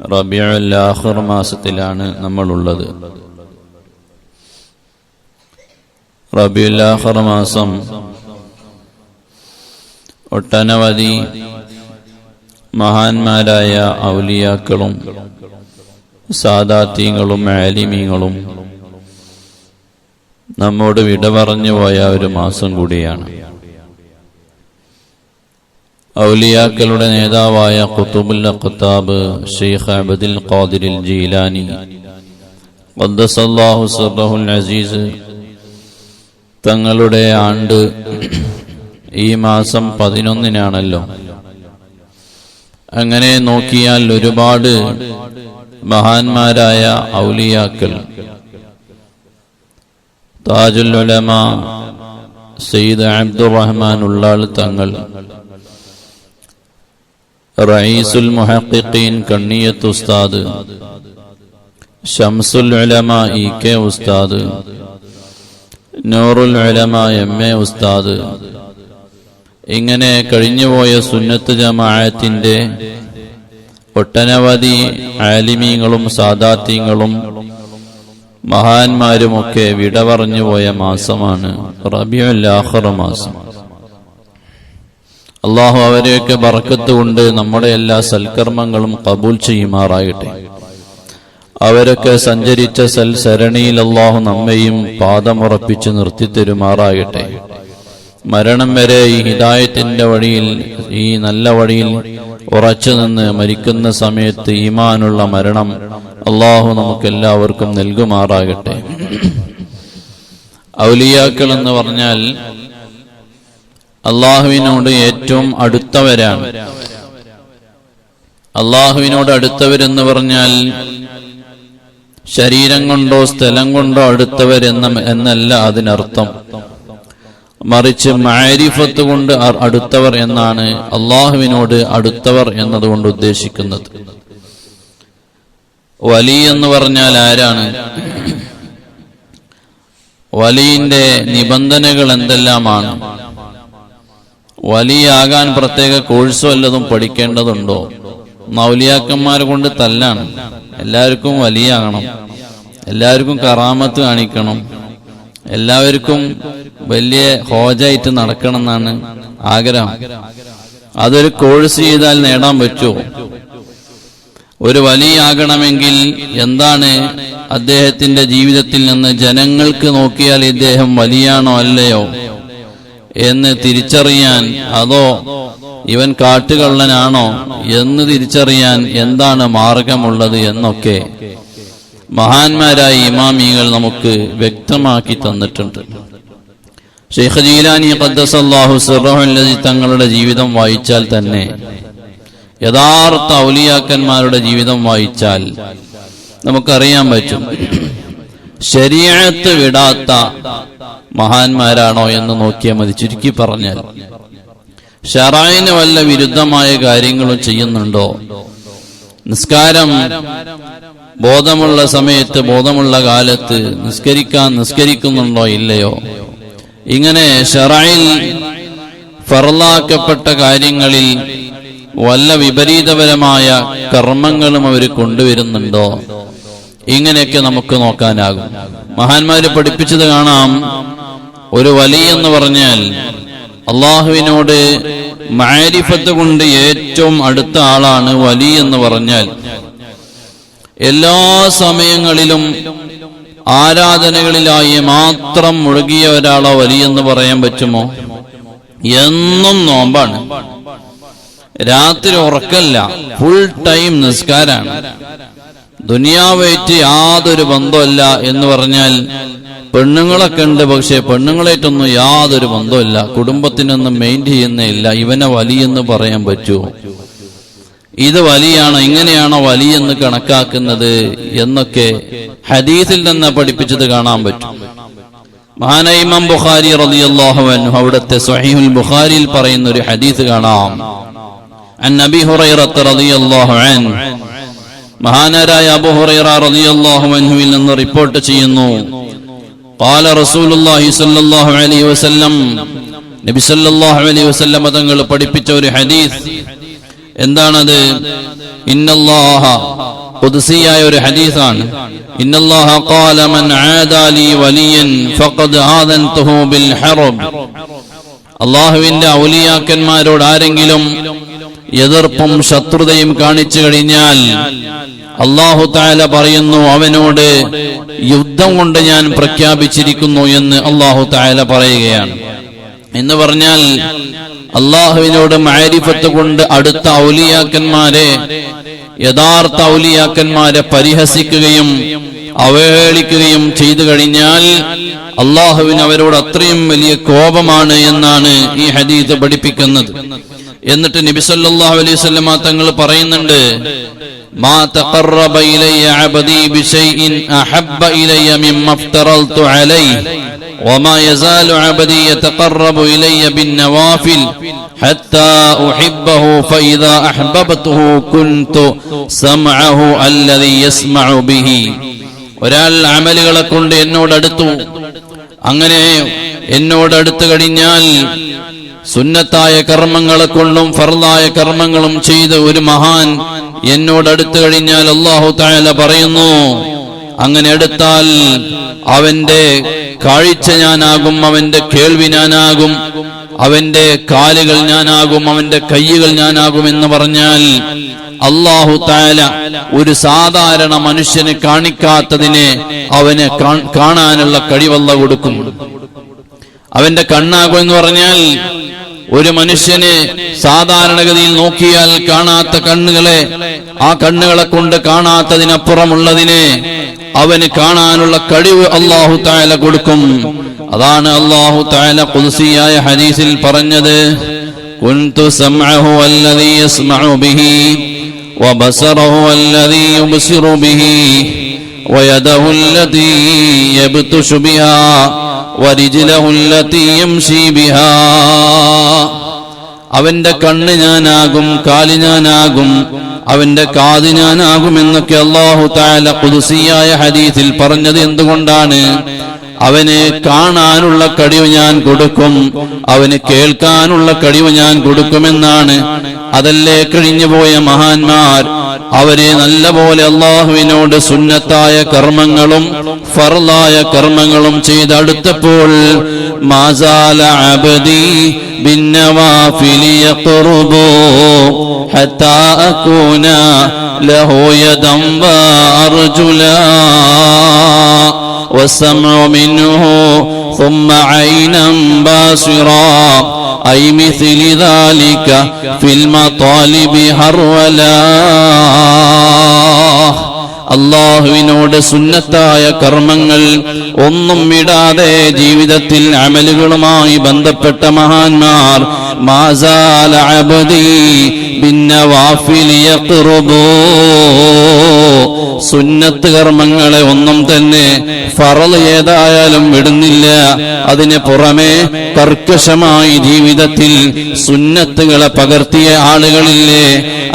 റബിയുൽ ആഖിർ മാസത്തിലാണ് നമ്മളുള്ളത്. റബിയുൽ ആഖിർ മാസം ഒട്ടനവധി മഹാന്മാരായ ഔലിയാക്കളും സാദാത്യങ്ങളും ആലിമീങ്ങളും നമ്മോട് വിട പറഞ്ഞു പോയ ഒരു മാസം കൂടിയാണ്. ഔലിയാക്കളുടെ നേതാവായ കുത്തുബുൽ ഖത്താബ് ഷെയ്ഖ് അബദിൽ ഖാദിരിൽ ജീലാനി. അസീസ് തങ്ങളുടെ ആണ്ട് ഈ മാസം പതിനൊന്നിനാണല്ലോ. അങ്ങനെ നോക്കിയാൽ ഒരുപാട് മഹാന്മാരായ ഔലിയാക്കൾ. താജുൽ ഉലമ സയ്യിദ് അബ്ദുറഹ്മാൻ ഉള്ളാൾ തങ്ങൾ. റയീസുൽ മുഹഖിഖീൻ കണ്ണിയത്ത് ഉസ്താദ്. ഷംസുൽ ഉലമ ഇ കെ ഉസ്താദ്. നൂറുൽ ഉലമ എം എ ഉസ്താദ്. ഇങ്ങനെ കഴിഞ്ഞുപോയ സുന്നത്ത് ജമാഅത്തിന്റെ ഒട്ടനവധി ആലിമീങ്ങളും സാദാത്യങ്ങളും മഹാന്മാരുമൊക്കെ വിട പറഞ്ഞുപോയ മാസമാണ് റബിയുൽ ആഖിർ മാസം. അള്ളാഹു അവരെയൊക്കെ ബറക്കത്ത് കൊണ്ട് നമ്മുടെ എല്ലാ സൽക്കർമ്മങ്ങളും കബൂൽ ചെയ്യുമാറാകട്ടെ. അവരൊക്കെ സഞ്ചരിച്ച സൽ സരണിയിൽ അള്ളാഹു നമ്മയും പാദമുറപ്പിച്ച് നിർത്തിത്തരുമാറാകട്ടെ. മരണം വരെ ഈ ഹിതായത്തിന്റെ വഴിയിൽ ഈ നല്ല വഴിയിൽ ഉറച്ചു നിന്ന് മരിക്കുന്ന സമയത്ത് ഈമാനുള്ള മരണം അള്ളാഹു നമുക്കെല്ലാവർക്കും നൽകുമാറാകട്ടെ. ഔലിയാക്കൾ എന്ന് പറഞ്ഞാൽ അള്ളാഹുവിനോട് ഏറ്റവും അടുത്തവരാണ്. അള്ളാഹുവിനോട് അടുത്തവരെന്ന് പറഞ്ഞാൽ ശരീരം കൊണ്ടോ സ്ഥലം കൊണ്ടോ അടുത്തവരെന്ന എന്നല്ല അതിനർത്ഥം. മറിച്ച് മാരിഫത്ത് കൊണ്ട് അടുത്തവർ എന്നാണ് അള്ളാഹുവിനോട് അടുത്തവർ എന്നതുകൊണ്ട് ഉദ്ദേശിക്കുന്നത്. വലി എന്ന് പറഞ്ഞാൽ ആരാണ്? വലിന്റെ നിബന്ധനകൾ എന്തെല്ലാമാണ്? വലിയാകാൻ പ്രത്യേക കോഴ്സ് വല്ലതും പഠിക്കേണ്ടതുണ്ടോ? മൗലിയാക്കന്മാർ കൊണ്ട് തല്ലാണ്. എല്ലാവർക്കും വലിയാകണം. എല്ലാവർക്കും കറാമത്ത് കാണിക്കണം. എല്ലാവർക്കും വലിയ ഹോജായിട്ട് നടക്കണം എന്നാണ് ആഗ്രഹം. അതൊരു കോഴ്സ് ചെയ്താൽ നേടാൻ പറ്റുമോ? ഒരു വലിയാകണമെങ്കിൽ എന്താണ് അദ്ദേഹത്തിന്റെ ജീവിതത്തിൽ നിന്ന് ജനങ്ങൾക്ക് നോക്കിയാൽ ഇദ്ദേഹം വലിയാണോ അല്ലയോ? എന്ന് തിരിച്ചറിയാൻ അതോ ഇവൻ കാട്ടുകള്ളനാണോ എന്ന് തിരിച്ചറിയാൻ എന്താണ് മാർഗമുള്ളത് എന്നൊക്കെ മഹാന്മാരായ ഇമാമികൾ നമുക്ക് വ്യക്തമാക്കി തന്നിട്ടുണ്ട്. ഷെയ്ഖ് ജീലാനി ഖദ്ദസല്ലാഹു സിറഹുല്ലതി തങ്ങളുടെ ജീവിതം വായിച്ചാൽ തന്നെ യഥാർത്ഥ ഔലിയാക്കന്മാരുടെ ജീവിതം വായിച്ചാൽ നമുക്കറിയാൻ പറ്റും. ശരീരത്ത് വിടാത്ത മഹാന്മാരാണോ എന്ന് നോക്കിയാൽ മതി ചുരുക്കി പറഞ്ഞാൽ. ഷറായിന് വല്ല വിരുദ്ധമായ കാര്യങ്ങളും ചെയ്യുന്നുണ്ടോ? നിസ്കാരം ബോധമുള്ള സമയത്ത് ബോധമുള്ള കാലത്ത് നിസ്കരിക്കാൻ നിസ്കരിക്കുന്നുണ്ടോ ഇല്ലയോ? ഇങ്ങനെ ഷറായിൽ ഫറലാക്കപ്പെട്ട കാര്യങ്ങളിൽ വല്ല വിപരീതപരമായ കർമ്മങ്ങളും അവർ കൊണ്ടുവരുന്നുണ്ടോ? ഇങ്ങനെയൊക്കെ നമുക്ക് നോക്കാനാകും. മഹാന്മാര് പഠിപ്പിച്ചത് കാണാം ഒരു വലി എന്ന് പറഞ്ഞാൽ അള്ളാഹുവിനോട് മാരിഫത്ത് കൊണ്ട് ഏറ്റവും അടുത്ത ആളാണ് വലി എന്ന് പറഞ്ഞാൽ എല്ലാ സമയങ്ങളിലും ആരാധനകളിലായി മാത്രം മുഴുകിയ ഒരാളോ വലിയെന്ന് പറയാൻ പറ്റുമോ? എന്നും നോമ്പാണ്. രാത്രി ഉറക്കല്ല ഫുൾ ടൈം നിസ്കാരാണ്. ദുനിയാവായിട്ട് യാതൊരു ബന്ധമല്ല എന്ന് പറഞ്ഞാൽ പെണ്ണുങ്ങളൊക്കെ ഉണ്ട് പക്ഷെ പെണ്ണുങ്ങളായിട്ടൊന്നും യാതൊരു ബന്ധമില്ല കുടുംബത്തിനൊന്നും മെയിന്റെയിൻ ചെയ്യുന്നില്ല ഇവനെ വലിയെന്ന് പറയാൻ പറ്റുമോ ഇത് വലിയാണ് ഇങ്ങനെയാണോ വലിയെന്ന് കണക്കാക്കുന്നത് എന്നൊക്കെ ഹദീസിൽ നിന്ന് പഠിപ്പിച്ചത് കാണാൻ പറ്റും. മഹാനായ ഇമാം ബുഖാരി റളിയല്ലാഹു അൻഹു അവിടുത്തെ സ്വഹീഹുൽ ബുഖാരിയിൽ പറയുന്ന ഒരു ഹദീസ് കാണാം. അൻ നബി ഹുറൈറത്ത് റളിയല്ലാഹു അൻഹു മഹാനരായ അബു ഹുറൈറ റളിയല്ലാഹു അൻഹുവിൽ നിന്ന് റിപ്പോർട്ട് ചെയ്യുന്നു قال رسول الله صلى الله عليه وسلم നബി സല്ലല്ലാഹു അലൈഹി വസല്ലം തങ്ങൾ പഠിപ്പിച്ച ഒരു ഹദീസ് എന്താണത് ഇന്നല്ലാഹ ഖുദ്സിയായ ഒരു ഹദീസാണ് ഇന്നല്ലാഹ ഖാല മൻ ആദാ ലി വലിയൻ ഫഖദ് ആദൻതുഹു ബിൽ ഹറബ് അള്ളാഹുവിന്റെ ഔലിയാക്കന്മാരോട് ആരെങ്കിലും എതിർപ്പും ശത്രുതയും കാണിച്ചു കഴിഞ്ഞാൽ അള്ളാഹു താല പറയുന്നു അവനോട് യുദ്ധം കൊണ്ട് ഞാൻ പ്രഖ്യാപിച്ചിരിക്കുന്നു എന്ന് അള്ളാഹു താല പറയുകയാണ്. എന്ന് പറഞ്ഞാൽ അള്ളാഹുവിനോട് മാരിഫത്ത് കൊണ്ട് അടുത്ത ഔലിയാക്കന്മാരെ യഥാർത്ഥ ഔലിയാക്കന്മാരെ പരിഹസിക്കുകയും അവഹേളിക്കുകയും ചെയ്തു കഴിഞ്ഞാൽ അള്ളാഹുവിന് അവരോട് അത്രയും വലിയ കോപമാണ് എന്നാണ് ഈ ഹദീത്ത് പഠിപ്പിക്കുന്നത്. എന്നിട്ട് നബിസല്ലാഹു അലൈഹി സ്വല്ലമ തങ്ങൾ പറയുന്നുണ്ട് മാ തഖറബ ഇലയ്യ അബ്ദി ബിശൈഇൻ അഹബ്ബ ഇലയ്യ മിമ്മ അഫ്തറൽതു അലൈഹി وما يزال عبدي يتقرب إلي بالنوافل حتى أحبه فإذا أحببته كنت سمعه الذي يسمع به ഒരാൾ അമലുകളെ കൊണ്ട് എന്നോട് അടുത്തു അങ്ങനെ എന്നോട് അടുത്തു കഴിഞ്ഞാൽ സുന്നത്തായ കർമ്മങ്ങളെ കൊണ്ടും ഫർദായ കർമ്മങ്ങളും ചെയ്ത ഒരു മഹാൻ എന്നോട് അടുത്തു കഴിഞ്ഞാൽ അള്ളാഹു താല പറയുന്നു അങ്ങനെ എടുത്താൽ അവന്റെ കാഴ്ച ഞാനാകും അവന്റെ കേൾവി ഞാനാകും അവന്റെ കാലുകൾ ഞാനാകും അവന്റെ കൈകൾ ഞാനാകും എന്ന് പറഞ്ഞാൽ അള്ളാഹു താല ഒരു സാധാരണ മനുഷ്യന് കാണിക്കാത്തതിനെ അവന് കാണാനുള്ള കഴിവല്ല കൊടുക്കും. അവന്റെ കണ്ണാകും എന്ന് പറഞ്ഞാൽ ഒരു മനുഷ്യന് സാധാരണഗതിയിൽ നോക്കിയാൽ കാണാത്ത കണ്ണുകളെ ആ കണ്ണുകളെ കൊണ്ട് കാണാത്തതിനപ്പുറമുള്ളതിനെ അവന് കാണാനുള്ള കഴിവ് അള്ളാഹു താല കൊടുക്കും അതാണ് അള്ളാഹു താല കുൽസിയായ ഹദീസിൽ പറഞ്ഞത് കുൻതു സംഅഹു അല്ലദീ യസ്മഉ ബിഹി وبصره الذي يبصر به ويده التي يبطش بها വരിജിലഹു യംശി ബിഹാ. അവന്റെ കണ്ണ് ഞാനാകും കാൽ ഞാനാകും അവന്റെ കാത് ഞാനാകും എന്നൊക്കെ അള്ളാഹു താല കുതുസിയായ ഹദീസിൽ പറഞ്ഞത് എന്തുകൊണ്ടാണ്? അവന് കാണാനുള്ള കഴിവ് ഞാൻ കൊടുക്കും അവന് കേൾക്കാനുള്ള കഴിവ് ഞാൻ കൊടുക്കുമെന്നാണ്. അതല്ലേ കഴിഞ്ഞുപോയ മഹാന്മാർ? അവരെ നല്ലപോലെ അള്ളാഹുവിനോട് സുന്നത്തായ കർമ്മങ്ങളും ഫർലായ കർമ്മങ്ങളും ചെയ്തടുത്തപ്പോൾ മാസാല അബദി بالنوافل يقرب حتى أكون له يدا وأرجلا والسمع منه ثم عينا باصرا أي مثل ذلك في المطالب هرولا അള്ളാഹുവിനോട് സുന്നത്തായ കർമ്മങ്ങൾ ഒന്നും വിടാതെ ജീവിതത്തിൽ അമലുകളുമായി ബന്ധപ്പെട്ട മഹാന്മാർ മാസാല عبدي بالنوافل يقرب സുന്നത്ത് കർമ്മങ്ങളെ ഒന്നും തന്നെ ഫറൽ ഏതായാലും വിടുന്നില്ല. അതിന് പുറമെ കർക്കശമായി ജീവിതത്തിൽ സുന്നത്തുകളെ പകർത്തിയ ആളുകളില്ലേ?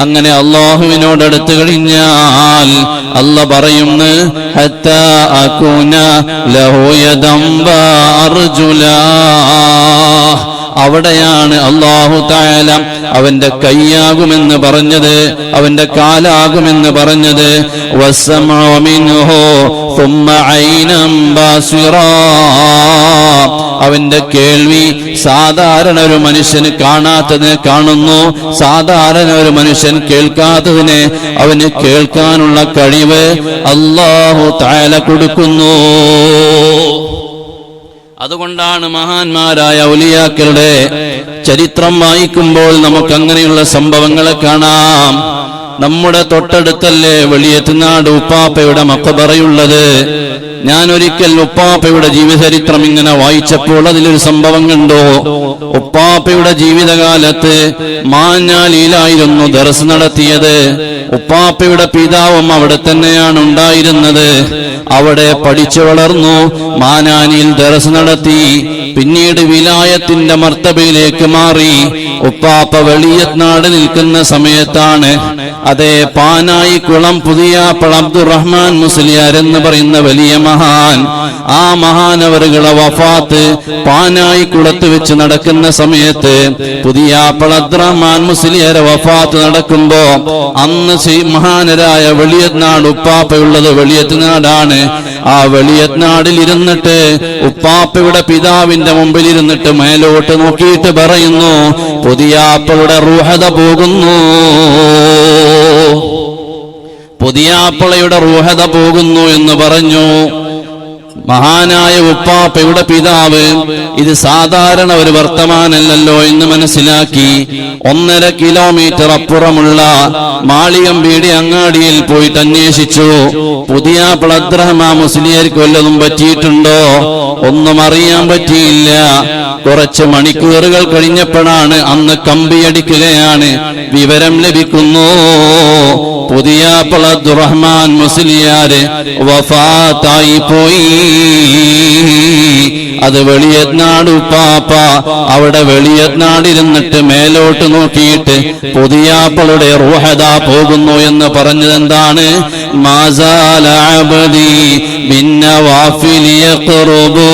അങ്ങനെ അള്ളാഹുവിനോട് അടുത്ത് കഴിഞ്ഞാൽ അല്ല പറയുന്നു. അവിടെയാണ് അള്ളാഹു തായാല അവന്റെ കൈയാകുമെന്ന് പറഞ്ഞത് അവന്റെ കാലാകുമെന്ന് പറഞ്ഞത്. അവന്റെ കേൾവി സാധാരണ ഒരു മനുഷ്യന് കാണാത്തതിനെ കാണുന്നു സാധാരണ ഒരു മനുഷ്യൻ കേൾക്കാത്തതിനെ അവന് കേൾക്കാനുള്ള കഴിവ് അള്ളാഹു തായാല കൊടുക്കുന്നു. അതുകൊണ്ടാണ് മഹാന്മാരായ ഔലിയാക്കളുടെ ചരിത്രം വായിക്കുമ്പോൾ നമുക്ക് അങ്ങനെയുള്ള സംഭവങ്ങളെ കാണാം. നമ്മുടെ തൊട്ടടുത്തല്ലേ വെളിയത്തുനാട് ഉപ്പാപ്പയുടെ മക്കബറയുള്ളത് ഞാൻ ഒരിക്കൽ ഉപ്പാപ്പയുടെ ജീവചരിത്രം ഇങ്ങനെ വായിച്ചപ്പോൾ അതിലൊരു സംഭവം കണ്ടോ ഉപ്പാപ്പയുടെ ജീവിതകാലത്ത് മാഞ്ഞാലിയിലായിരുന്നു ദർസ് നടത്തിയത്. ഉപ്പാപ്പയുടെ പിതാവും അവിടെ തന്നെയാണ് ഉണ്ടായിരുന്നത്. അവിടെ പഠിച്ചു വളർന്നു മാനാനിയിൽ ദർസ് നടത്തി പിന്നീട് വിലായത്തിന്റെ മർത്തബയിലേക്ക് മാറി. ഉപ്പാപ്പ വെളിയത്നാട് നിൽക്കുന്ന സമയത്താണ് അതേ പാനായി കുളം പുതിയാപ്പൾ അബ്ദുറഹ്മാൻ മുസ്ലിയാർ എന്ന് പറയുന്ന വലിയ മഹാൻ. ആ മഹാനവറുകളെ വഫാത്ത് പാനായി കുളത്ത് വെച്ച് നടക്കുന്ന സമയത്ത് പുതിയ പളദ്രഹ്മാൻ മുസ്ലിയരെ വഫാത്ത് നടക്കുമ്പോ അന്ന് മഹാനരായ വെളിയത്നാട് ഉപ്പാപ്പയുള്ളത് വെളിയത്നാടാണ്. ആ വെളിയത്നാടിൽ ഇരുന്നിട്ട് ഉപ്പാപ്പയുടെ പിതാവിന്റെ മുമ്പിൽ ഇരുന്നിട്ട് മേലോട്ട് നോക്കിയിട്ട് പറയുന്നു പുതിയ അപ്പളുടെ റൂഹത പോകുന്നു. പുതിയ അപ്പളയുടെ റൂഹത പോകുന്നു എന്ന് പറഞ്ഞു. മഹാനായ ഉപ്പാപ്പയുടെ പിതാവ്? ഇത് സാധാരണ ഒരു വർത്തമാനല്ലല്ലോ എന്ന് മനസ്സിലാക്കി ഒന്നര കിലോമീറ്റർ അപ്പുറമുള്ള മാളികമ്പീടി അങ്ങാടിയിൽ പോയിട്ട് അന്വേഷിച്ചു. പുതിയ പ്ലദ്രഹ്മ മുസ്ലിയർക്ക് വല്ലതും പറ്റിയിട്ടുണ്ടോ? ഒന്നും അറിയാൻ പറ്റിയില്ല. കുറച്ച് മണിക്കൂറുകൾ കഴിഞ്ഞപ്പോഴാണ് അന്ന് കമ്പിയടിക്കുകയാണ് വിവരം ലഭിക്കുന്നു. പുതിയ റഹ്മാൻ മുസ്ലിയാര് വഫാത്തായി പോയി. അത് വെളിയത്നാട് ഉപ്പാപ്പ അവിടെ വെളിയത്നാടിരുന്നിട്ട് മേലോട്ട് നോക്കിയിട്ട് പുതിയാപ്പളുടെ റൂഹദ പോകുന്നു എന്ന് പറഞ്ഞത് എന്താണ് മാസാല അബ്ദി ബിന്നവാഫിൽ യഖ്റുബൂ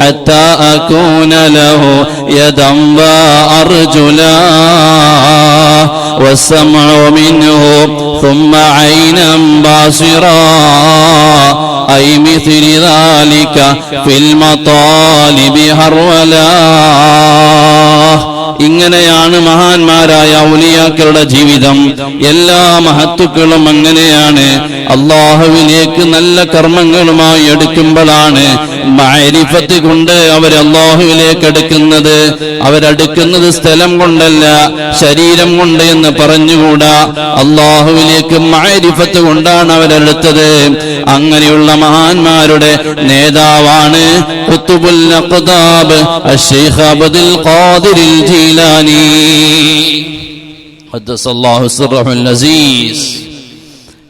حتى أكون له يدا وأرجلا والسمع منه ثم عينا باصرا أي مثل ذلك في المطالب هرولا ഇങ്ങനെയാണ് മഹാന്മാരായ ഔലിയാക്കളുടെ ജീവിതം എല്ലാ മഹത്തുക്കളും അങ്ങനെയാണ്. അള്ളാഹുവിലേക്ക് നല്ല കർമ്മങ്ങളുമായി എടുക്കുമ്പോഴാണ് മാരിഫത്ത് കൊണ്ട് അവർ അള്ളാഹുവിലേക്ക് എടുക്കുന്നത്. അവരടുക്കുന്നത് സ്ഥലം കൊണ്ടല്ല ശരീരം കൊണ്ട് എന്ന് പറഞ്ഞുകൂടാ. അള്ളാഹുവിലേക്ക് മാരിഫത്ത് കൊണ്ടാണ് അവരെടുത്തത്. അങ്ങനെയുള്ള മഹാന്മാരുടെ നേതാവാണ് ഖുത്തുബുൽ അബ്ദുൽ ജീലാനി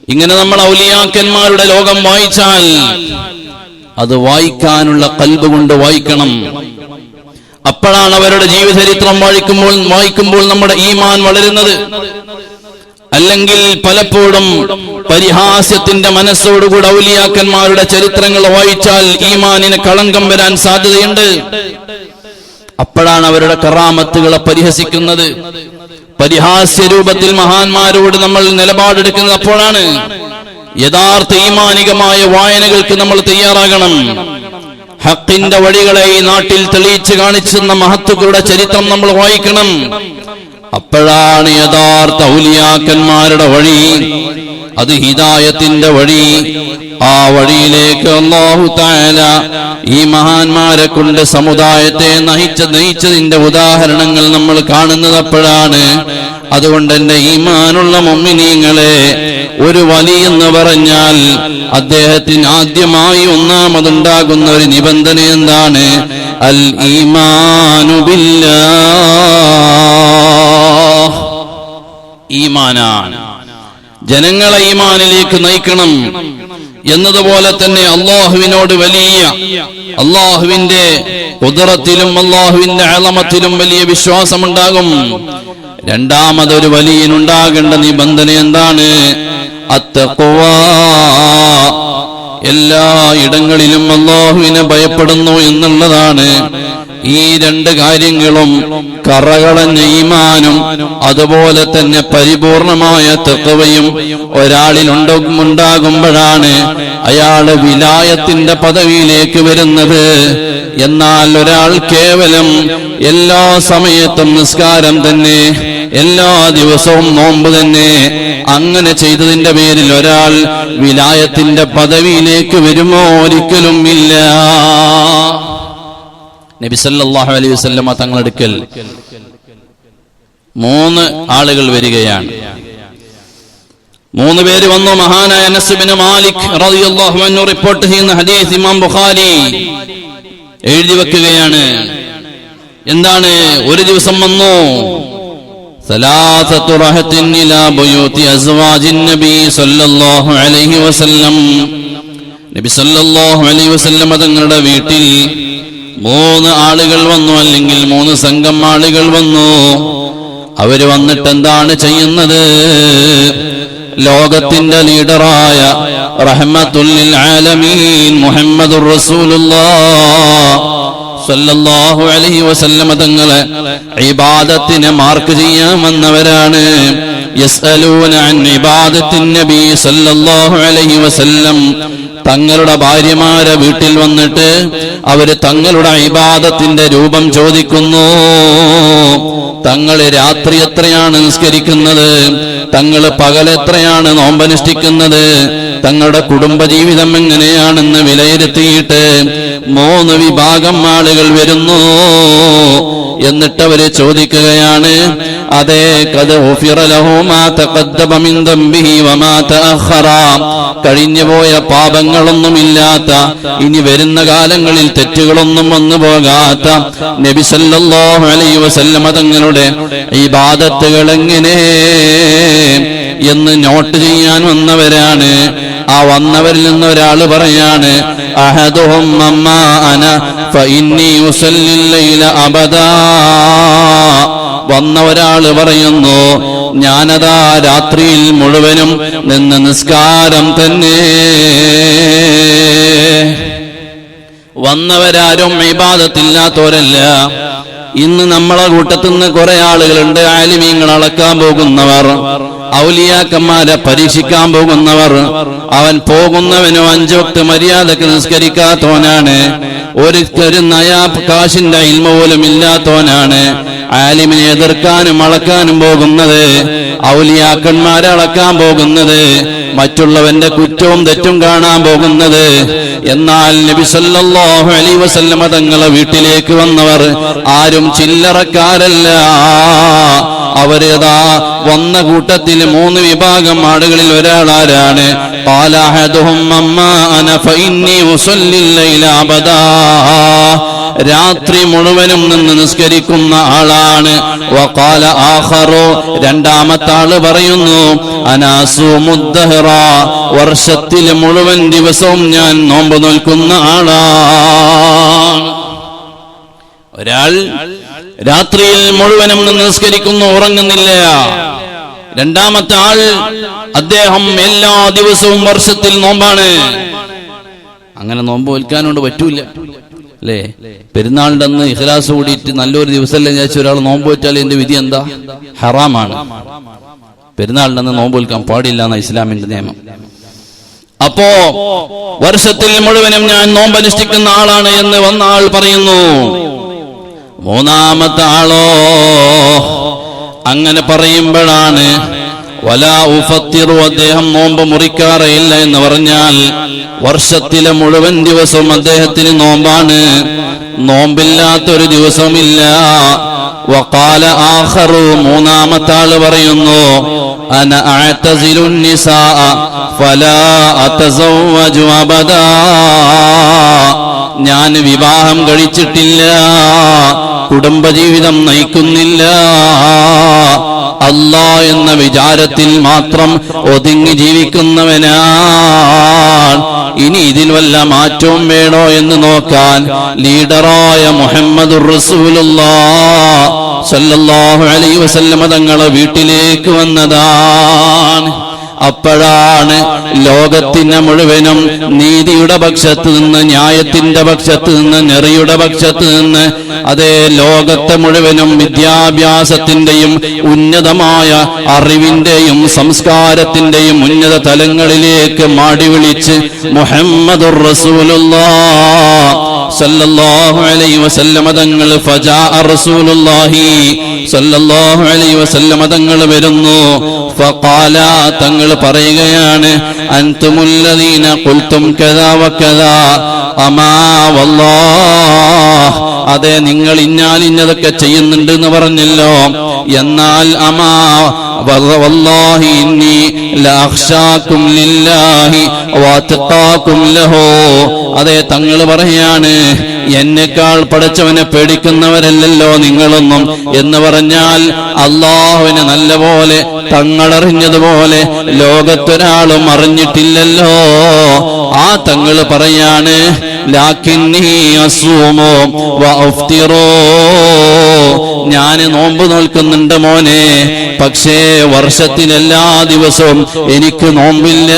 ഇങ്ങനെ നമ്മൾ ഔലിയാക്കന്മാരുടെ ലോകം വായിച്ചാൽ അത് വായിക്കാനുള്ള കൽബ് കൊണ്ട് വായിക്കണം. അപ്പോഴാണ് അവരുടെ ജീവചരിത്രം വായിക്കുമ്പോൾ വായിക്കുമ്പോൾ നമ്മുടെ ഈമാൻ വളരുന്നത്. അല്ലെങ്കിൽ പലപ്പോഴും പരിഹാസ്യത്തിന്റെ മനസ്സോടുകൂടെ ഔലിയാക്കന്മാരുടെ ചരിത്രങ്ങൾ വായിച്ചാൽ ഈമാനിന് കളങ്കം വരാൻ സാധ്യതയുണ്ട്. അപ്പോഴാണ് അവരുടെ കറാമത്തുകളെ പരിഹസിക്കുന്നത്. പരിഹാസ്യ രൂപത്തിൽ മഹാന്മാരോട് നമ്മൾ നിലപാടെടുക്കുന്നത് അപ്പോഴാണ്. യഥാർത്ഥ ഈമാനികമായ വായനകൾക്ക് നമ്മൾ തയ്യാറാകണം. ഹക്കിന്റെ വഴികളെ ഈ നാട്ടിൽ തെളിയിച്ച് കാണിച്ചെന്ന മഹത്തുക്കളുടെ ചരിത്രം നമ്മൾ വായിക്കണം. അപ്പോഴാണ് യഥാർത്ഥ ഔലിയാക്കന്മാരുടെ വഴി. അത് ഹിതായത്തിന്റെ വഴി. ആ വഴിയിലേക്ക് അള്ളാഹു ഈ മഹാന്മാരെ കൊണ്ട് സമുദായത്തെ നയിച്ച നയിച്ചതിന്റെ ഉദാഹരണങ്ങൾ നമ്മൾ കാണുന്നത് അപ്പോഴാണ്. അതുകൊണ്ട് എന്റെ ഈമാനുള്ള മൊമ്മിനീങ്ങളെ ഒരു വലി എന്ന് പറഞ്ഞാൽ അദ്ദേഹത്തിന് ആദ്യമായി ഒന്നാമതുണ്ടാകുന്ന ഒരു നിബന്ധന എന്താണ്? അൽ ഈമാനു ഈമാനാണ്. ജനങ്ങളെ ഈമാനിലേക്ക് നയിക്കണം. എന്നതുപോലെ തന്നെ അള്ളാഹുവിനോട് വലിയ അള്ളാഹുവിന്റെ ഉദറത്തിലും അള്ളാഹുവിന്റെ അളമത്തിലും വലിയ വിശ്വാസമുണ്ടാകും. രണ്ടാമതൊരു വലിയനുണ്ടാകേണ്ട നിബന്ധന എന്താണ്? അത്തഖ്വാ. എല്ലാ ഇടങ്ങളിലും അള്ളാഹുവിനെ ഭയപ്പെടുന്നു എന്നുള്ളതാണ് ഈ രണ്ട് കാര്യങ്ങളും കറകളഞ്ഞ ഈമാനും അതുപോലെ തന്നെ പരിപൂർണമായ തെക്കവയും ഒരാളിൽ ഉണ്ട- ഉണ്ടാകുമ്പോഴാണ് അയാൾ വിലായത്തിന്റെ പദവിയിലേക്ക് വരുന്നത്. എന്നാൽ ഒരാൾ കേവലം എല്ലാ സമയത്തും നിസ്കാരം തന്നെ എല്ലാ ദിവസവും നോമ്പ് തന്നെ. അങ്ങനെ ചെയ്തതിന്റെ പേരിൽ ഒരാൾ വിലായത്തിന്റെ പദവിയിലേക്ക് വരുമോ ഒരിക്കലും ഇല്ല. നബിസല്ലാഹു അലൈഹി വസല്ലമ തങ്ങളെടുക്കൽ മൂന്ന് ആളുകൾ വരികയാണ്. മൂന്ന് പേര് വന്നു. മഹാനായ അനസ് ബിൻ മാലിക് റളിയല്ലാഹു അൻഹു റിപ്പോർട്ട് ചെയ്യുന്ന ഹദീസ് ഇമാം ബുഖാരി എഴുതി വെക്കുകയാണ്. എന്താണ്? ഒരു ദിവസം വന്നു. ثلاثة رهط إلى بيوت أزواج النبي صلى الله عليه وسلم നബി സല്ലല്ലാഹു അലൈഹി വസല്ലം തങ്ങളുടെ വീട്ടിൽ മൂന്ന് ആളുകൾ വന്നു അല്ലെങ്കിൽ മൂന്ന് സംഘം ആളുകൾ വന്നു അവര് വന്നിട്ട് എന്താണ് ചെയ്യുന്നത് ലോകത്തിന്റെ ലീഡറായ റഹ്മത്തുല്ലിൽ ആലമീൻ മുഹമ്മദുർ റസൂലുള്ളാഹ് സല്ലല്ലാഹു അലൈഹി വസല്ലമ തങ്ങളെ ഇബാദത്തിനെ മാർക്ക് ചെയ്യാൻ വന്നവരാണ്. തങ്ങളുടെ ഭാര്യമാരെ വീട്ടിൽ വന്നിട്ട് അവർ തങ്ങളുടെ ഇബാദത്തിന്റെ രൂപം ചോദിക്കുന്നു. തങ്ങൾ രാത്രി എത്രയാണ് നിസ്കരിക്കുന്നത്? തങ്ങൾ പകലെത്രയാണ് നോമ്പനുഷ്ഠിക്കുന്നത്? തങ്ങളുടെ കുടുംബജീവിതം എങ്ങനെയാണെന്ന് വിലയിരുത്തിയിട്ട് മൂന്ന് വിഭാഗം ആളുകൾ വരുന്നു എന്നിട്ട് അവർ ചോദിക്കുകയാണ് അതെ കത് കഴിഞ്ഞുപോയ പാപങ്ങളൊന്നുമില്ലാത്ത ഇനി വരുന്ന കാലങ്ങളിൽ തെറ്റുകളൊന്നും വന്നു പോകാത്ത നബി സല്ലല്ലാഹു അലൈഹി വസല്ലമ തങ്ങളുടെ ഇബാദത്തുകൾ എങ്ങനെ എന്ന് നോട്ട് ചെയ്യാൻ വന്നവരാണ്. ആ വന്നവരിൽ നിന്ന് ഒരാൾ പറയാണ് അഹദുഹും അന ലൈല വന്ന ഒരാൾ പറയുന്നു ഞാനതാ രാത്രിയിൽ മുഴുവനും നിന്ന് നിസ്കാരം തന്നെ. വന്നവരാരും ഇബാദത്തില്ലാത്തവരല്ല. ഇന്ന് നമ്മളെ കൂട്ടത്തിൽ നിന്ന് കുറെ ആളുകളുണ്ട് ആലിമീങ്ങൾ അളക്കാൻ പോകുന്നവർ. ഔലിയാക്കന്മാരെ പരീക്ഷിക്കാൻ പോകുന്നവർ അവൻ പോകുന്നവനോ അഞ്ചൊട്ട് മര്യാദയ്ക്ക് നിസ്കരിക്കാത്തവനാണ്. ഒരു ഒരു നയാ കാശിന്റെ ഇൽമ പോലും ഇല്ലാത്തവനാണ്. ആലിമിനെ എതിർക്കാനും അളക്കാനും പോകുന്നത് ഔലിയാക്കന്മാരെ അളക്കാൻ പോകുന്നത് മറ്റുള്ളവന്റെ കുറ്റവും തെറ്റും കാണാൻ പോകുന്നത്. എന്നാൽ നബി സല്ലല്ലാഹു അലൈഹി വസല്ലമ വീട്ടിലേക്ക് വന്നവർ ആരും ചില്ലറക്കാരല്ല. അവരേതാ? വന്ന കൂട്ടത്തിൽ മൂന്ന് വിഭാഗം ആളുകളിൽ ഒരാളാരാണ്. രാത്രി മുഴുവനും നിന്ന് നിസ്കരിക്കുന്ന ആളാണ്. രണ്ടാമത്തെ ആൾ പറയുന്നു അനാസു മുദ്ദഹറ വർഷത്തിൽ മുഴുവൻ ദിവസവും ഞാൻ നോമ്പ് നോൽക്കുന്ന ആളാണ്. ഒരാൾ രാത്രിയിൽ മുഴുവനും നിസ്കരിക്കുന്നു ഉറങ്ങുന്നില്ല. രണ്ടാമത്തെ ആൾ അദ്ദേഹം എല്ലാ ദിവസവും വർഷത്തിൽ നോമ്പാണ്. അങ്ങനെ നോമ്പ് വൽക്കാനോണ്ട് പറ്റൂല. അല്ലേ? പെരുന്നാളിന്റെ അന്ന് ഇഖ്ലാസ് കൂടിയിട്ട് നല്ലൊരു ദിവസമല്ലേ വിചാരിച്ച ഒരാൾ നോമ്പ് വെച്ചാൽ എന്റെ വിധി എന്താ? ഹറാമാണ്. പെരുന്നാളിന്റെ അന്ന് നോമ്പ് വൽക്കാൻ പാടില്ല എന്ന ഇസ്ലാമിന്റെ നിയമം. അപ്പോ വർഷത്തിൽ മുഴുവനും ഞാൻ നോമ്പ് അനുഷ്ഠിക്കുന്ന ആളാണ് എന്ന് വന്ന ആൾ പറയുന്നു മൂന്നാമത്തെ ആളോ? അങ്ങനെ പറയുമ്പോഴാണ് വലാ ഉഫത്തിറു അദ്ദേഹം നോമ്പ് മുറിക്കാറേയില്ല എന്ന് പറഞ്ഞാൽ വർഷത്തിലെ മുഴുവൻ ദിവസവും അദ്ദേഹത്തിന് നോമ്പാണ്. നോമ്പില്ലാത്തൊരു ദിവസമില്ല വക്കാല ആഹറു മൂന്നാമത്തെ ആൾ പറയുന്നു അന ഫലാ അബദാ. ഞാൻ വിവാഹം കഴിച്ചിട്ടില്ല. കുടുംബജീവിതം നയിക്കുന്നില്ല. അല്ല എന്ന വിചാരത്തിൽ മാത്രം ഒതുങ്ങി ജീവിക്കുന്നവനാണ്. ഇനി ഇതിൽ വല്ല മാറ്റവും വേണോ എന്ന് നോക്കാൻ ലീഡറായ മുഹമ്മദ് സല്ലല്ലാഹു അലൈഹി വസല്ലമ വീട്ടിലേക്ക് വന്നതാണ്. അപ്പോഴാണ് ലോകത്തിന് മുഴുവനും നീതിയുടെ പക്ഷത്ത് നിന്ന് ന്യായത്തിന്റെ പക്ഷത്ത് നിന്ന് നെറിയുടെ പക്ഷത്ത് നിന്ന് അതേ ലോകത്തെ മുഴുവനും വിദ്യാഭ്യാസത്തിന്റെയും ഉന്നതമായ അറിവിന്റെയും സംസ്കാരത്തിന്റെയും ഉന്നത തലങ്ങളിലേക്ക് മാടി വിളിച്ച് റസൂലുള്ളാഹ് സല്ലല്ലാഹു അലൈഹി വസല്ലമ തങ്ങൾ ഫജാ റസൂലുള്ളാഹി സല്ലല്ലാഹു അലൈഹി വസല്ലമ തങ്ങൾ വരുന്നു. ഫഖാല തങ്ങൾ പറയുകയാണ് അൻതുമുല്ലദീന ഖുൽതും കദാ വകദാ അമാ വല്ലാഹ്. അതെ നിങ്ങൾ ഇന്നാൽ ഇന്നതൊക്കെ ചെയ്യുന്നുണ്ട് എന്ന് പറഞ്ഞല്ലോ. എന്നാൽ അമാ വല്ലാഹി ഇന്നി ലഅഖ്ശാകും ലില്ലാഹി വഅത്ഖാകും ലഹു. അതെ തങ്ങൾ പറയാണ് എന്നെക്കാൾ പടച്ചവനെ പേടിക്കുന്നവരല്ലല്ലോ നിങ്ങളൊന്നും. എന്ന് പറഞ്ഞാൽ അള്ളാഹുവിനെ നല്ലപോലെ തങ്ങളറിഞ്ഞതുപോലെ ലോകത്തൊരാളും അറിഞ്ഞിട്ടില്ലല്ലോ. ആ തങ്ങൾ പറയാണ് ഞാൻ നോമ്പ് നോൽക്കുന്നുണ്ട് മോനെ പക്ഷേ വർഷത്തിൽ എല്ലാ ദിവസവും എനിക്ക് നോമ്പില്ല.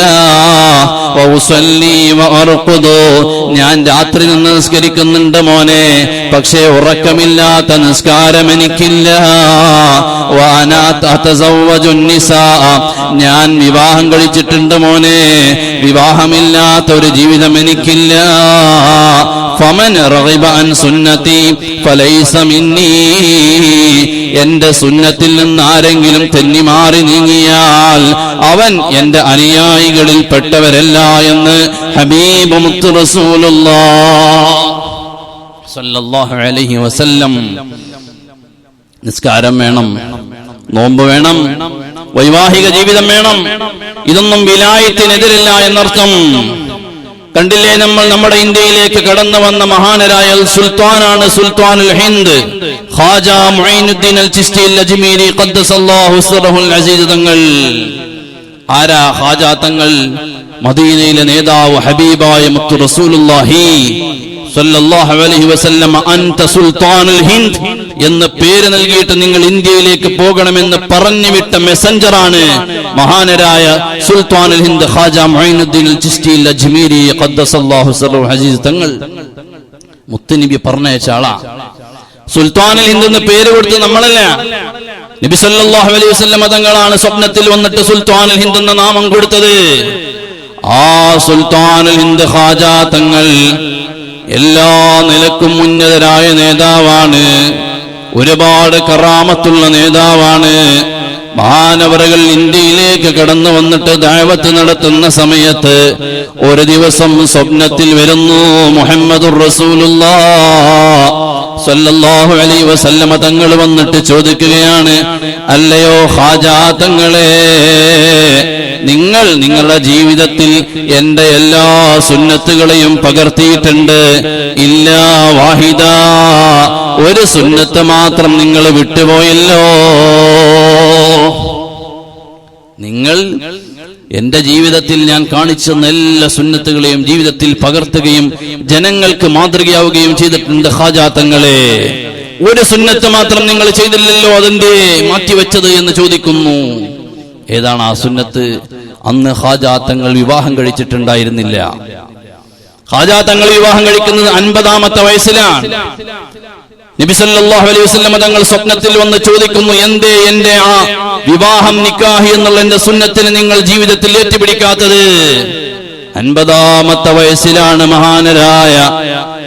ഞാൻ രാത്രി നിന്ന് നിസ്കരിക്കുന്നുണ്ട് മോനെ പക്ഷേ ഉറക്കമില്ലാത്ത നിസ്കാരം എനിക്കില്ല. ഞാൻ വിവാഹം കഴിച്ചിട്ടുണ്ട് മോനെ വിവാഹമില്ലാത്ത ഒരു ജീവിതം എനിക്കില്ല ഫമൻ റഗിബ അൻ സുന്നതി ഫലൈസ മിന്നീ. എന്റെ സുന്നത്തിൽ നിന്ന് ആരെങ്കിലും തെന്നിമാറി നീങ്ങിയാൽ അവൻ എന്റെ അനുയായികളിൽ പെട്ടവരല്ല എന്ന് ഹബീബ് മുത്ത് റസൂലുള്ളാഹി അലൈഹി വസല്ലം. നിസ്കാരം വേണം നോമ്പ് വേണം വൈവാഹിക ജീവിതം വേണം. ഇതൊന്നും വിലായത്തിനെതിരില്ല എന്നർത്ഥം. കണ്ടില്ലേ നമ്മൾ നമ്മുടെ ഇന്ത്യയിലേക്ക് കടന്നു വന്ന മഹാനരായ സുൽത്താനാണ് സുൽത്താനുൽ ഹിന്ദ്. ഖാജ മുഈനുദ്ദീൻ അൽ ചിസ്തി അൽ ഖദ്ദസല്ലാഹു സിറഹുൽ അസീസ് തങ്ങൾ. ആരാ ഖാജ തങ്ങൾ? മദീനയിലെ നേതാവ് ഹബീബായ മുത്തു റസൂലുള്ളാഹി. എന്ന് പേര് നൽകിയിട്ട് നിങ്ങൾ ഇന്ത്യയിലേക്ക് പോകണമെന്ന് പറഞ്ഞു വിട്ട മെസ്സഞ്ചറാണ് മഹാനരായ സുൽത്താനുൽ ഹിന്ദ് ഖാജ ചിസ്തി അജ്മീരി അസീസ് തങ്ങൾ. മുത്തുനബി പറഞ്ഞയച്ച ആളാ. സുൽത്താനുൽ ഹിന്ദ് എന്ന് പേര് കൊടുത്ത് നമ്മളല്ല? നബി സല്ലല്ലാഹു അലൈഹി വസല്ലം തങ്ങളാണ് സ്വപ്നത്തിൽ വന്നിട്ട് സുൽത്താനുൽ ഹിന്ദ് എന്ന നാമം കൊടുത്തത്. ആ സുൽത്താനുൽ ഹിന്ദ് ഖാജ തങ്ങൾ എല്ലാ നിലക്കും ഉന്നതരായ നേതാവാണ്. ഒരുപാട് കറാമത്തുള്ള നേതാവാണ്. മഹാനവറുകൾ ഇന്ത്യയിലേക്ക് കടന്നു വന്നിട്ട് ദാവത്ത് നടത്തുന്ന സമയത്ത് ഒരു ദിവസം സ്വപ്നത്തിൽ വരുന്നു മുഹമ്മദുർ റസൂലുള്ളാഹ് സല്ലല്ലാഹു അലൈഹി വസല്ലമ തങ്ങൾ വന്നിട്ട് ചോദിക്കുകയാണ് അല്ലയോ ഹാജാ തങ്ങളെ നിങ്ങൾ നിങ്ങളുടെ ജീവിതത്തിൽ എന്റെ എല്ലാ സുന്നത്തുകളെയും പകർത്തിയിട്ടുണ്ട്. ഇല്ല വാഹിദ ഒരു സുന്നത്ത് മാത്രം നിങ്ങൾ വിട്ടുപോയല്ലോ. നിങ്ങൾ എന്റെ ജീവിതത്തിൽ ഞാൻ കാണിച്ച എല്ലാ സുന്നത്തുകളെയും ജീവിതത്തിൽ പകർത്തുകയും ജനങ്ങൾക്ക് മാതൃകയാവുകയും ചെയ്തിട്ടുണ്ട് ഹാജാത്തങ്ങളെ ഒരു സുന്നത്ത് മാത്രം നിങ്ങൾ ചെയ്തില്ലല്ലോ അതെന്തേ മാറ്റിവെച്ചത് എന്ന് ചോദിക്കുന്നു. ഏതാണ് ആ സുന്നത്ത്? അന്ന് ഹാജാത്തങ്ങൾ വിവാഹം കഴിച്ചിട്ടുണ്ടായിരുന്നില്ല. ഹാജാത്തങ്ങൾ വിവാഹം കഴിക്കുന്നത് അൻപതാമത്തെ വയസ്സിലാണ്. നബി സല്ലല്ലാഹു അലൈഹി വസല്ലം തങ്ങൾ സ്വപ്നത്തിൽ വന്ന് ചോദിക്കുന്നു എന്തേ എന്റെ ആ വിവാഹം നിക്കാഹി എന്നുള്ള എന്റെ സുന്നത്തിന് നിങ്ങൾ ജീവിതത്തിൽ ഏറ്റുപിടിക്കാത്തത്? അൻപതാമത്തെ വയസ്സിലാണ് മഹാനരായ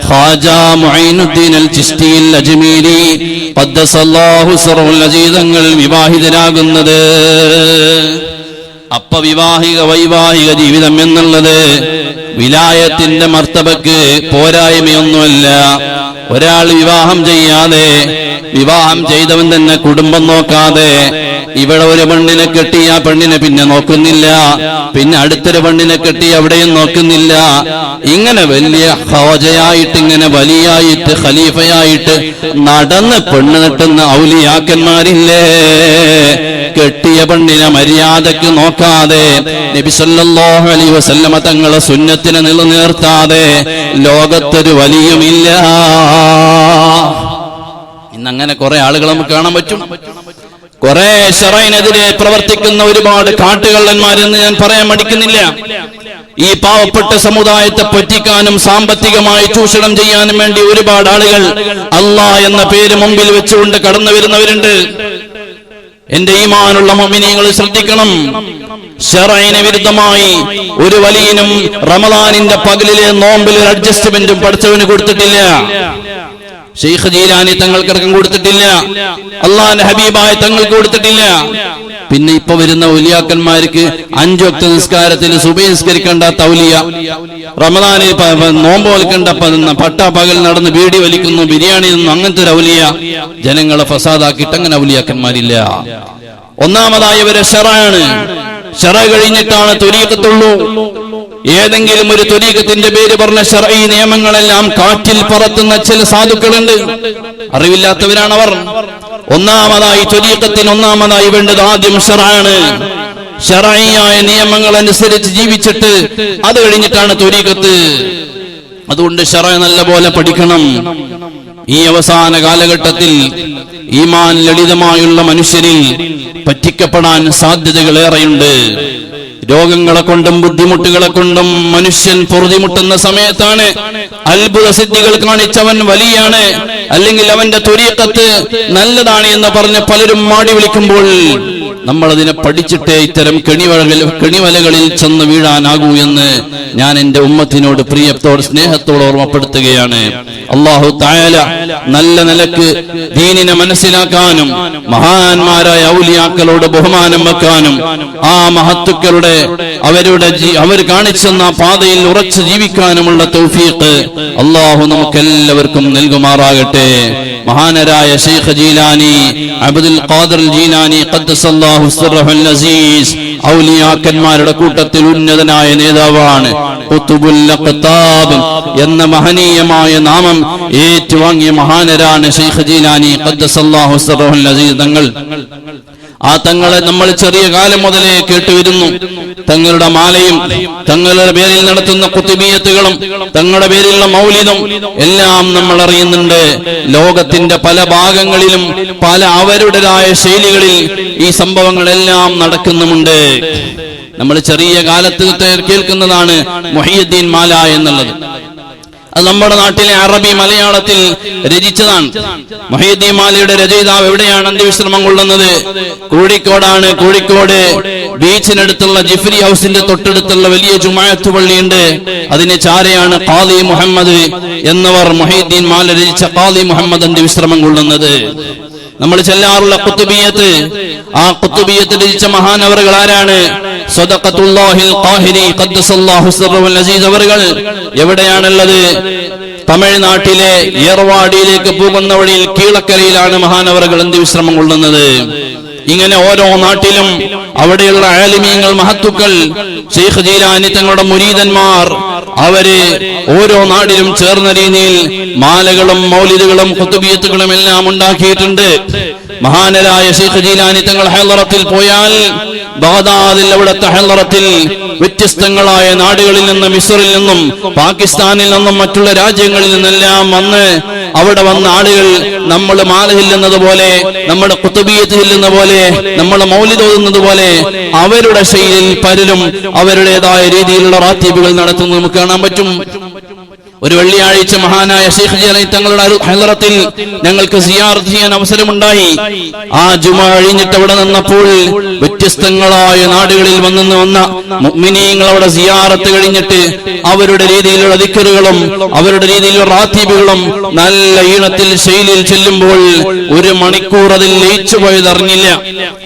ഖാജ മുഈനുദ്ദീൻ അൽ ചിസ്തി അൽ അജ്മീരി ഖദ്ദസല്ലാഹു സിറഹുൽ അസീസ് തങ്ങൾ വിവാഹിതരാകുന്നത്. അപ്പ വിവാഹിക വൈവാഹിക ജീവിതം എന്നുള്ളത് വിലായത്തിന്റെ മർത്തബക്ക് പോരായ്മയൊന്നുമല്ല. ഒരാൾ വിവാഹം ചെയ്യാതെ വിവാഹം ചെയ്തവൻ തന്നെ കുടുംബം നോക്കാതെ ഇവിടെ ഒരു പെണ്ണിനെ കെട്ടി ആ പെണ്ണിനെ പിന്നെ നോക്കുന്നില്ല. പിന്നെ അടുത്തൊരു പെണ്ണിനെ കെട്ടി അവിടെയും നോക്കുന്നില്ല. ഇങ്ങനെ വലിയ ഹോജയായിട്ട് ഇങ്ങനെ വലിയായിട്ട് ഖലീഫയായിട്ട് നടന്ന് പെണ്ണ് നെട്ടുന്ന ഔലിയാക്കന്മാരില്ലേ? കെട്ടിയ പെണ്ണിനെ മര്യാദയ്ക്ക് നോക്കാതെ നബി സല്ലല്ലാഹു അലൈഹി വസല്ലമ തങ്ങളെ സുന്നത്തിനെ നിലനിർത്താതെ ലോകത്തൊരു വലിയുമില്ല. ഇന്നങ്ങനെ കുറെ ആളുകൾ നമുക്ക് കാണാൻ പറ്റും. കുറെ ഷറൈനെതിരെ പ്രവർത്തിക്കുന്ന ഒരുപാട് കാട്ടുകള്ളന്മാരെന്ന് ഞാൻ പറയാൻ മടിക്കുന്നില്ല. ഈ പാവപ്പെട്ട സമുദായത്തെ പറ്റിക്കാനും സാമ്പത്തികമായി ചൂഷണം ചെയ്യാനും വേണ്ടി ഒരുപാട് ആളുകൾ അള്ളാ എന്ന പേര് മുമ്പിൽ വെച്ചുകൊണ്ട് കടന്നു വരുന്നവരുണ്ട്. എന്റെ ഈമാനുള്ള മമ്മിനിയങ്ങൾ ശ്രദ്ധിക്കണം. ഷെറൈന വിരുദ്ധമായി ഒരു വലിയനും റമദാനിന്റെ പകലിലെ നോമ്പിൽ ഒരു അഡ്ജസ്റ്റ്മെന്റും പഠിച്ചവന് കൊടുത്തിട്ടില്ല. ഷെയ്ഖ് ജീലാനി തങ്ങൾക്കിറക്കം കൊടുത്തിട്ടില്ല. അള്ളാന്റെ ഹബീബായ തങ്ങൾക്ക് കൊടുത്തിട്ടില്ല. പിന്നെ ഇപ്പൊ വരുന്ന ഉലിയാക്കന്മാർക്ക് അഞ്ചു ഒക്ത നിസ്കാരത്തിൽ സുബൈ നിസ്കരിക്കേണ്ട തൗലിയ. റമദാനിൽ നോമ്പ് വലിക്കേണ്ട പട്ട പകൽ നടന്ന് ബീഡി വലിക്കുന്നു ബിരിയാണി നിന്നും അങ്ങനത്തെ ഒരു ഔലിയ. ജനങ്ങളെ ഫസാദാക്കിയിട്ട് അങ്ങനെ ഔലിയാക്കന്മാരില്ല. ഒന്നാമതായവരെ ഷെറയാണ് ഷെറ കഴിഞ്ഞിട്ടാണ് തൊരീക്കത്തുള്ളൂ ഏതെങ്കിലും ഒരു തുരീകത്തിന്റെ പേര് പറഞ്ഞ ഷറഈ നിയമങ്ങളെല്ലാം കാറ്റിൽ പറത്തുന്ന ചില സാധുക്കളുണ്ട്. അറിവില്ലാത്തവരാണവർ. ഒന്നാമതായി തുരീകത്തിന് ഒന്നാമതായി വേണ്ടത് ആദ്യം ഷറാണ് ഷെറായിയായ നിയമങ്ങൾ അനുസരിച്ച് ജീവിച്ചിട്ട് അത് കഴിഞ്ഞിട്ടാണ് തുരീകത്ത് അതുകൊണ്ട് ഷറ നല്ലപോലെ പഠിക്കണം. ഈ അവസാന കാലഘട്ടത്തിൽ ഈമാൻ ലളിതമായുള്ള മനുഷ്യരിൽ പറ്റിക്കപ്പെടാൻ സാധ്യതകളേറെയുണ്ട്. രോഗങ്ങളെ കൊണ്ടും ബുദ്ധിമുട്ടുകളെ കൊണ്ടും മനുഷ്യൻ പൊറുതിമുട്ടുന്ന സമയത്താണ് അത്ഭുത സിദ്ധികൾ കാണിച്ചവൻ വലിയാണ്. അല്ലെങ്കിൽ അവന്റെ തുരീക്കത്ത് നല്ലതാണ് എന്ന് പറഞ്ഞ് പലരും മാടി വിളിക്കുമ്പോൾ നമ്മൾ അതിനെ പഠിച്ചിട്ടേ ഇത്തരം കെണിവലകളിൽ കെണിവലകളിൽ ചെന്ന് വീഴാനാകൂ എന്ന് ഞാൻ എന്റെ ഉമ്മത്തിനോട് പ്രിയത്തോട് സ്നേഹത്തോട് ഓർമ്മപ്പെടുത്തുകയാണ്. അള്ളാഹു തായാല നല്ല നിലയ്ക്ക് ദീനിനെ മനസ്സിലാക്കാനും മഹാന്മാരായ ഔലിയാക്കളോട് ബഹുമാനം വെക്കാനും ആ മഹത്തുക്കളുടെ അവരുടെ അവർ കാണിച്ചെന്ന പാതയിൽ ഉറച്ചു ജീവിക്കാനുമുള്ള തൗഫീഖ് അള്ളാഹു നമുക്കെല്ലാവർക്കും നൽകുമാറാകട്ടെ. മഹാനരായ ഷെയ്ഖ് ജീലാനി അബ്ദുൽ ഖാദർ ജീലാനി അസീസ് ഔലിയാക്കന്മാരുടെ കൂട്ടത്തിൽ ഉന്നതനായ നേതാവാണ്. എന്ന മഹനീയമായ നാമം ഏറ്റുവാങ്ങിയ മഹാനരാണ് ഷെയ്ഖ് ജീലാനി അസീസ് തങ്ങൾ. ആ തങ്ങളെ നമ്മൾ ചെറിയ കാലം മുതലേ കേട്ടുവരുന്നു. തങ്ങളുടെ മാലയും തങ്ങളുടെ പേരിൽ നടത്തുന്ന കുത്തുബീയത്തുകളും തങ്ങളുടെ പേരിലുള്ള മൗലിതും എല്ലാം നമ്മൾ അറിയുന്നുണ്ട്. ലോകത്തിന്റെ പല ഭാഗങ്ങളിലും പല അവരുടേതായ ശൈലികളിൽ ഈ സംഭവങ്ങളെല്ലാം നടക്കുന്നുമുണ്ട്. നമ്മൾ ചെറിയ കാലത്ത് കേൾക്കുന്നതാണ് മൊഹിയുദ്ദീൻ മാല എന്നുള്ളത്. അത് നമ്മുടെ നാട്ടിലെ അറബി മലയാളത്തിൽ രചിച്ചതാണ്. മൊഹീദ്ദീൻ മാലിയുടെ രചയിതാവ് എവിടെയാണ് അന്ത്യവിശ്രമം കൊള്ളുന്നത്? കോഴിക്കോടാണ്. കോഴിക്കോട് ബീച്ചിനടുത്തുള്ള ജിഫ്രി ഹൗസിന്റെ തൊട്ടടുത്തുള്ള വലിയ ജുമായത്ത് പള്ളിയുണ്ട്. അതിന് ചാരയാണ് ഖാദി മുഹമ്മദ് എന്നവർ മൊഹീദ്ദീൻ മാല രചിച്ച ഖാദി മുഹമ്മദ് അന്ത്യവിശ്രമം കൊള്ളുന്നത്. നമ്മൾ ചെല്ലാറുള്ള കുത്തുബിയത്ത് ആ കുത്തുബിയത്ത് രചിച്ച മഹാനവറുകൾ ആരാണ്? അവറുകൾ. എവിടെയാണുള്ളത്? തമിഴ്നാട്ടിലെ ഏർവാടിയിലേക്ക് പോകുന്ന വഴിയിൽ കീഴക്കരയിലാണ് മഹാനവറുകൾ എന്ത് വിശ്രമം കൊള്ളുന്നത്? ഇങ്ങനെ ഓരോ നാട്ടിലും അവിടെയുള്ള ആലിമീങ്ങൾ മഹത്തുക്കൾ ഷെയ്ഖ് ജീലാനി തങ്ങളുടെ മുരീതന്മാർ അവർ ഓരോ നാടിലും ചേർന്ന രീതിയിൽ മാലകളും മൗലിദുകളും കുത്തുബിയത്തുകളും എല്ലാം ഉണ്ടാക്കിയിട്ടുണ്ട്. മഹാനരായ ഷെയ്ഖ് ജീലാനി തങ്ങൾ ഹെല്ലറത്തിൽ പോയാൽ ബാദാദിൽ അവിടുത്തെ ഹെല്ലറത്തിൽ വ്യത്യസ്തങ്ങളായ നാടുകളിൽ നിന്ന് മിസറിൽ നിന്നും പാകിസ്ഥാനിൽ നിന്നും മറ്റുള്ള രാജ്യങ്ങളിൽ നിന്നെല്ലാം വന്ന് അവിടെ വന്ന ആളുകൾ നമ്മൾ മാല ചെല്ലുന്നത് പോലെ നമ്മുടെ കുത്തുബീയത്ത് ചെല്ലുന്ന പോലെ നമ്മൾ മൗലിതോതുന്നത് പോലെ അവരുടെ ശൈലിയിൽ പലരും അവരുടേതായ രീതിയിലുള്ള റാത്തീബുകൾ നടത്തുന്നത് നമുക്ക് കാണാൻ പറ്റും. ഒരു വെള്ളിയാഴ്ച മഹാനായ ഷെയ്ഖ് ജലൈ തങ്ങളുടെ ഹളറത്തിൽ ഞങ്ങൾക്ക് സിയാർത്ത് ചെയ്യാൻ അവസരമുണ്ടായി. ആ ജുമ കഴിഞ്ഞിട്ട് അവിടെ നിന്നപ്പോൾ വ്യത്യസ്തങ്ങളായ നാടുകളിൽ വന്നു വന്ന മുഅ്മിനീങ്ങൾ അവിടെ സിയാറത്ത് കഴിഞ്ഞിട്ട് അവരുടെ രീതിയിലുള്ള ദിക്കറുകളും അവരുടെ രീതിയിലുള്ള റാത്തീബുകളും നല്ല ഈണത്തിൽ ശൈലിയിൽ ചെല്ലുമ്പോൾ ഒരു മണിക്കൂർ അതിൽ ലയിച്ചു പോയതറിഞ്ഞില്ല.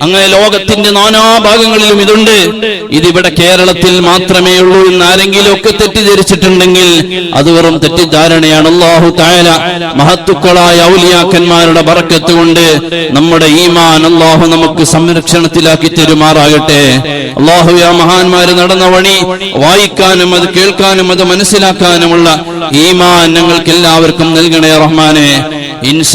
അങ്ങനെ ലോകത്തിന്റെ നാനാഭാഗങ്ങളിലും ഇതുണ്ട്. ഇതിവിടെ കേരളത്തിൽ മാത്രമേ ഉള്ളൂ എന്ന് ആരെങ്കിലും ഒക്കെ തെറ്റിദ്ധരിച്ചിട്ടുണ്ടെങ്കിൽ അത് വെറും തെറ്റിദ്ധാരണയാണ് അള്ളാഹു തായാല മഹത്തുക്കളായ ഔലിയാക്കന്മാരുടെ ബറക്കത്ത് കൊണ്ട് നമ്മുടെ ഈമാൻ അള്ളാഹു നമുക്ക് സംരക്ഷണത്തിലാക്കി തരുമാറാകട്ടെ. അള്ളാഹു ആ മഹാന്മാര് നടന്ന വഴി വായിക്കാനും അത് കേൾക്കാനും അത് മനസ്സിലാക്കാനുമുള്ള ഈമാൻ ഞങ്ങൾക്ക് എല്ലാവർക്കും നൽകണേ റഹ്മാനെ. ഇൻഷാ